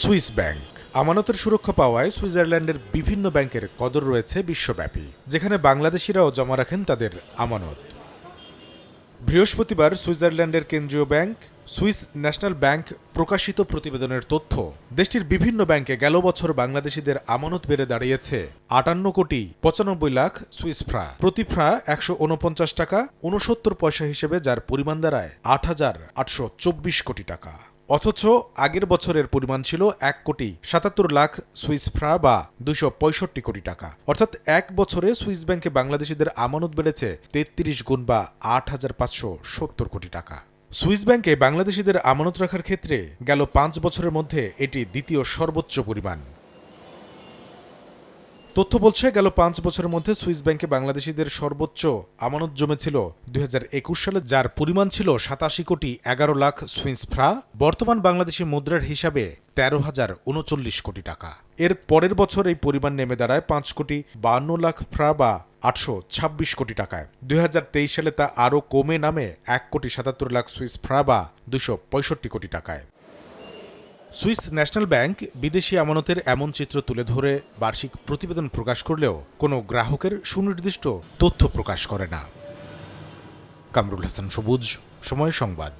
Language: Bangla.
Swiss bank. আমানতের সুরক্ষা পাওয়ায় সুইজারল্যান্ডের বিভিন্ন ব্যাংকের কদর রয়েছে বিশ্বব্যাপী, যেখানে বাংলাদেশিরাও জমা রাখেন তাদের আমানত। বৃহস্পতিবার সুইজারল্যান্ডের কেন্দ্রীয় ব্যাংক, সুইস ন্যাশনাল ব্যাংক প্রকাশিত প্রতিবেদনের তথ্য, দেশটির বিভিন্ন ব্যাংকে গেল বছর বাংলাদেশিদের আমানত বেড়ে দাঁড়িয়েছে আটান্ন কোটি পঁচানব্বই লাখ সুইস ফ্রা। প্রতি ফ্রা একশো উনপঞ্চাশ টাকা উনসত্তর পয়সা হিসেবে যার পরিমাণ দাঁড়ায় আট হাজার আটশো চব্বিশ কোটি টাকা। অথচ আগের বছরের পরিমাণ ছিল এক কোটি সাতাত্তর লাখ সুইস ফ্রা বা দুশো পঁয়ষট্টি কোটি টাকা। অর্থাৎ এক বছরে সুইস ব্যাংকে বাংলাদেশিদের আমানত বেড়েছে তেত্রিশ গুণ বা আট হাজার পাঁচশো সত্তর কোটি টাকা। সুইস ব্যাংকে বাংলাদেশিদের আমানত রাখার ক্ষেত্রে গেল পাঁচ বছরের মধ্যে এটি দ্বিতীয় সর্বোচ্চ পরিমাণ। তথ্য বলছে, গেল পাঁচ বছরের মধ্যে সুইস ব্যাংকে বাংলাদেশিদের সর্বোচ্চ আমানত জমেছিল দুই হাজার একুশ সালে, যার পরিমাণ ছিল সাতাশি কোটি এগারো লাখ সুইস ফ্রা। বর্তমান বাংলাদেশি মুদ্রার হিসাবে তেরো হাজার উনচল্লিশ কোটি টাকা। এর পরের বছর এই পরিমাণ নেমে দাঁড়ায় পাঁচ কোটি বান্ন লাখ ফ্রা বা আটশো ছাব্বিশ কোটি টাকায়। দুই হাজার তেইশ সালে তা আরও কমে নামে এক কোটি সাতাত্তর লাখ সুইস ফ্রা বা দুশো পঁয়ষট্টি কোটি টাকায়। সুইস ন্যাশনাল ব্যাংক বিদেশি আমানতের এমন চিত্র তুলে ধরে বার্ষিক প্রতিবেদন প্রকাশ করলেও কোনো গ্রাহকের সুনির্দিষ্ট তথ্য প্রকাশ করে না। কামরুল হাসান, সবুজ, সময় সংবাদ।